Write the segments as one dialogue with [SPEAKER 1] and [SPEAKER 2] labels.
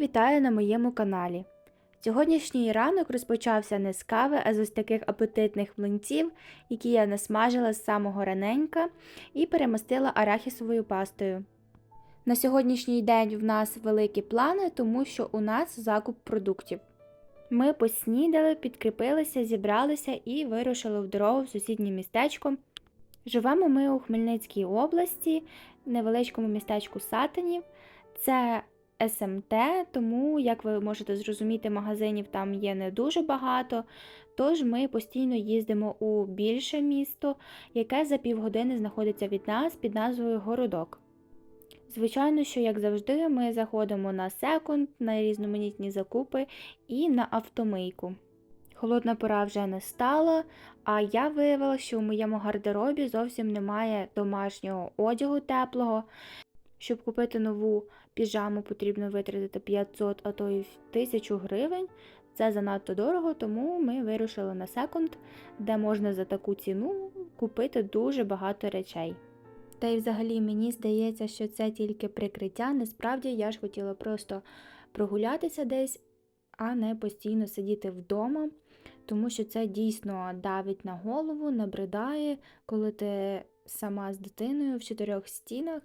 [SPEAKER 1] Всіх вітаю на моєму каналі. Сьогоднішній ранок розпочався не з кави, а з ось таких апетитних млинців, які я насмажила з самого раненька і перемастила арахісовою пастою. На сьогоднішній день в нас великі плани, тому що у нас закуп продуктів. Ми поснідали, підкріпилися, зібралися і вирушили в дорогу в сусіднє містечко. Живемо ми у Хмельницькій області, невеличкому містечку Сатинів. Це СМТ, тому, як ви можете зрозуміти, магазинів там є не дуже багато. Тож ми постійно їздимо у більше місто, яке за півгодини знаходиться від нас під назвою Городок. Звичайно, що, як завжди, ми заходимо на секунд, на різноманітні закупи і на автомийку. Холодна пора вже не стала, а я виявила, що у моєму гардеробі зовсім немає домашнього одягу теплого. Щоб купити нову піжаму, потрібно витратити 500, а то й 1000 гривень. Це занадто дорого, тому ми вирушили на секунд, де можна за таку ціну купити дуже багато речей. Та й взагалі мені здається, що це тільки прикриття. Насправді я ж хотіла просто прогулятися десь, а не постійно сидіти вдома, тому що це дійсно давить на голову, набридає, коли ти сама з дитиною в чотирьох стінах.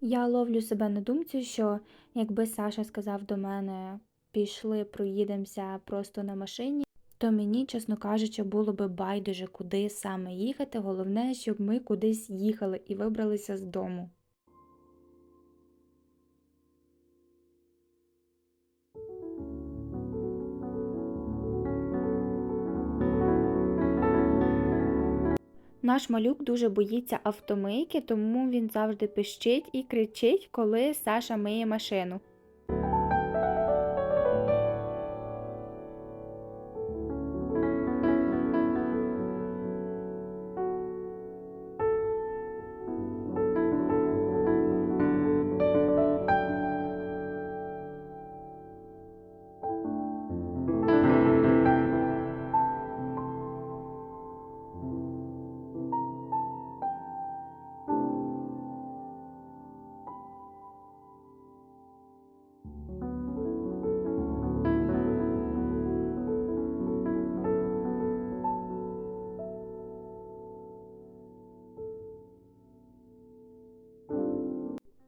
[SPEAKER 1] Я ловлю себе на думці, що якби Саша сказав до мене пішли, проїдемося просто на машині, то мені, чесно кажучи, було би байдуже, куди саме їхати. Головне, щоб ми кудись їхали і вибралися з дому. Наш малюк дуже боїться автомийки, тому він завжди пищить і кричить, коли Саша миє машину.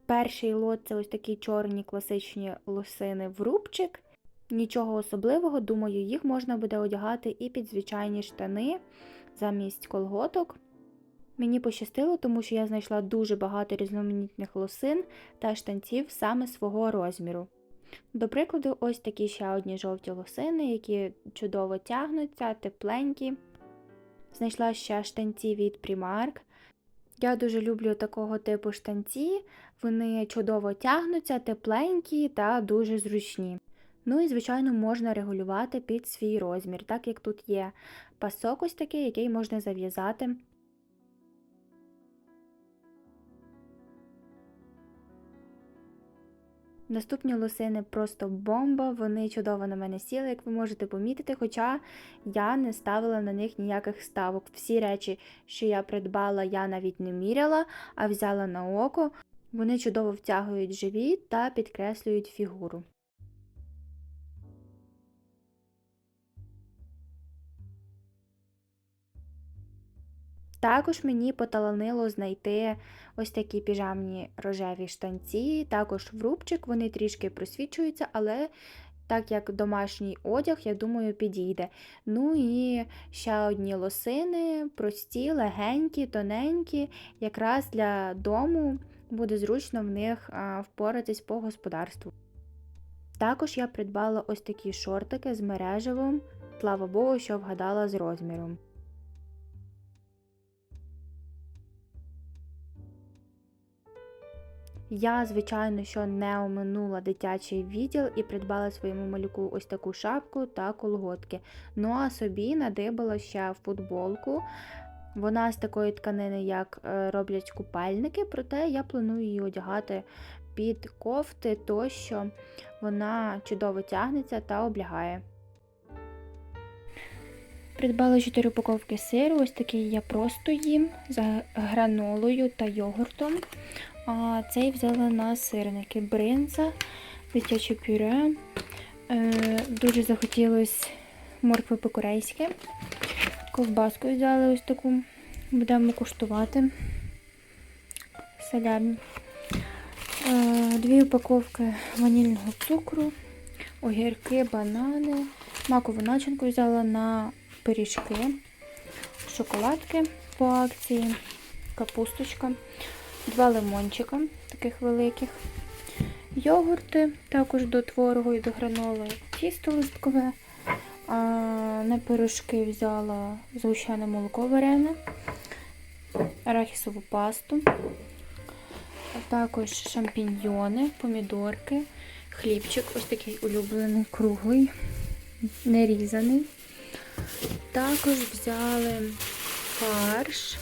[SPEAKER 1] Перший лот це ось такі чорні класичні лосини в рубчик. Нічого особливого, думаю, їх можна буде одягати і під звичайні штани замість колготок. Мені пощастило, тому що я знайшла дуже багато різноманітних лосин та штанців саме свого розміру. До прикладу, ось такі ще одні жовті лосини, які чудово тягнуться, тепленькі. Знайшла ще штанці від Primark. Я дуже люблю такого типу штанці, вони чудово тягнуться, тепленькі та дуже зручні. Ну і, звичайно, можна регулювати під свій розмір, так як тут є пасок ось такий, який можна зав'язати. Наступні лосини просто бомба, вони чудово на мене сіли, як ви можете помітити, хоча я не ставила на них ніяких ставок. Всі речі, що я придбала, я навіть не міряла, а взяла на око. Вони чудово втягують живіт та підкреслюють фігуру. Також мені поталанило знайти ось такі піжамні рожеві штанці, також в рубчик, вони трішки просвічуються, але так як домашній одяг, я думаю, підійде. Ну і ще одні лосини, прості, легенькі, тоненькі, якраз для дому буде зручно в них впоратись по господарству. Також я придбала ось такі шортики з мережевим, слава Богу, що вгадала з розміром. Я, звичайно, що не оминула дитячий відділ і придбала своєму малюку ось таку шапку та колготки. Ну а собі надибала ще футболку. Вона з такої тканини, як е, роблять купальники, проте я планую її одягати під кофти, тощо вона чудово тягнеться та облягає. Придбала 4 упаковки сиру, ось такий я просто їм з гранолою та йогуртом. А цей взяла на сирники бринза. дитяче пюре. Е, дуже захотілося моркви по-корейськи. Ковбаску взяли ось таку. Будемо куштувати. Салямі. Е, дві упаковки ванільного цукру, огірки, банани. Макову начинку взяла на пиріжки, шоколадки по акції, капусточка, два лимончика таких великих, йогурти, також до творогу і до граноли, тісто листкове. А на пирожки взяла згущене молоко варене, арахісову пасту, також шампіньйони, помідорки, хлібчик, ось такий улюблений, круглий, нерізаний. Також взяли фарш,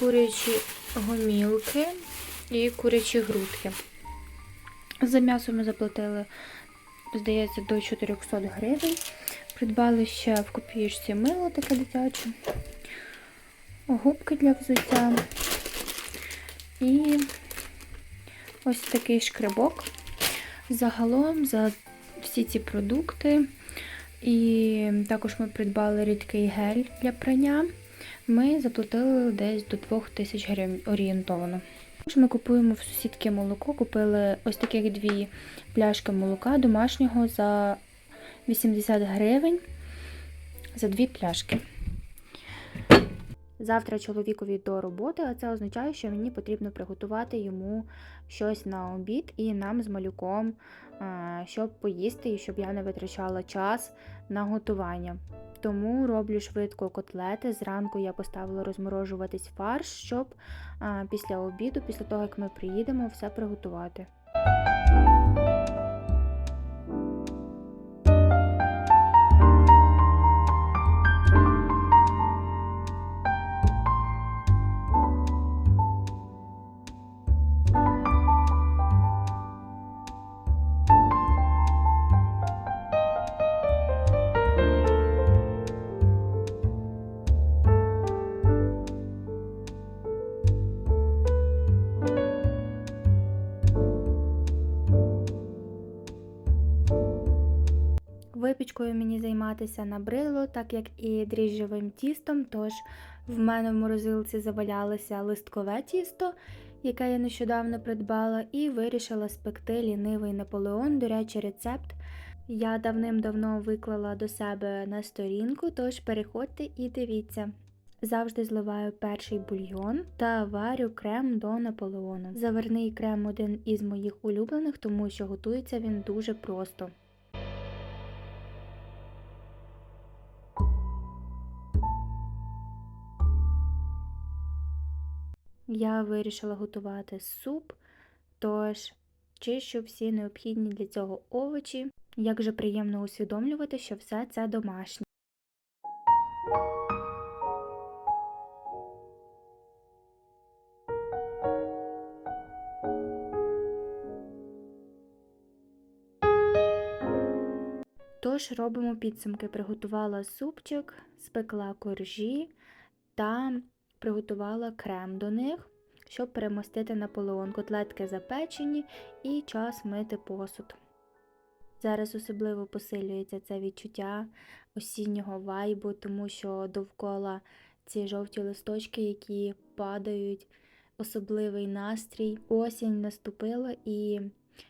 [SPEAKER 1] курячі гомілки і курячі грудки. За м'ясо ми заплатили, здається, до 400 гривень. Придбали ще в копієчці мило таке дитяче, губки для взуття і ось такий шкребок. Загалом за всі ці продукти, і також ми придбали рідкий гель для прання. Ми заплатили десь до 2000 гривень орієнтовно. Також Ми купуємо в сусідки молоко, купили ось таких дві пляшки молока домашнього за 80 гривень за дві пляшки. Завтра чоловікові до роботи, а це означає, що мені потрібно приготувати йому щось на обід і нам з малюком, щоб поїсти і щоб я не витрачала час на готування. Тому роблю швидко котлети. Зранку я поставила розморожуватись фарш, щоб після обіду, після того як ми приїдемо, все приготувати. Випічкою мені займатися набрило, так як і дріжджовим тістом, тож в мене в морозилці завалялося листкове тісто, яке я нещодавно придбала, і вирішила спекти лінивий Наполеон. До речі, рецепт я давним-давно виклала до себе на сторінку, тож переходьте і дивіться. Завжди зливаю перший бульйон та варю крем до наполеону. Заварний крем один із моїх улюблених, тому що готується він дуже просто. Я вирішила готувати суп, тож чищу всі необхідні для цього овочі. Як же приємно усвідомлювати, що все це домашнє. Тож робимо підсумки. Приготувала супчик, спекла коржі та приготувала крем до них, щоб перемостити наполеон. Котлетки запечені і час мити посуд. Зараз особливо посилюється це відчуття осіннього вайбу, тому що довкола ці жовті листочки, які падають, особливий настрій. Осінь наступила, і,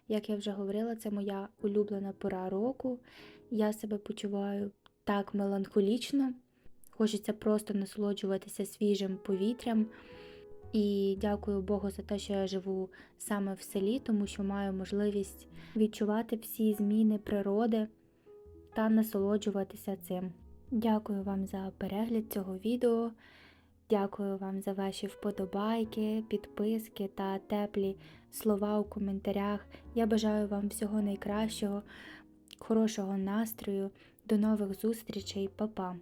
[SPEAKER 1] як я вже говорила, це моя улюблена пора року. Я себе почуваю так меланхолічно. Хочеться просто насолоджуватися свіжим повітрям. І дякую Богу за те, що я живу саме в селі, тому що маю можливість відчувати всі зміни природи та насолоджуватися цим. Дякую вам за перегляд цього відео. Дякую вам за ваші вподобайки, підписки та теплі слова у коментарях. Я бажаю вам всього найкращого, хорошого настрою. До нових зустрічей, Па-па!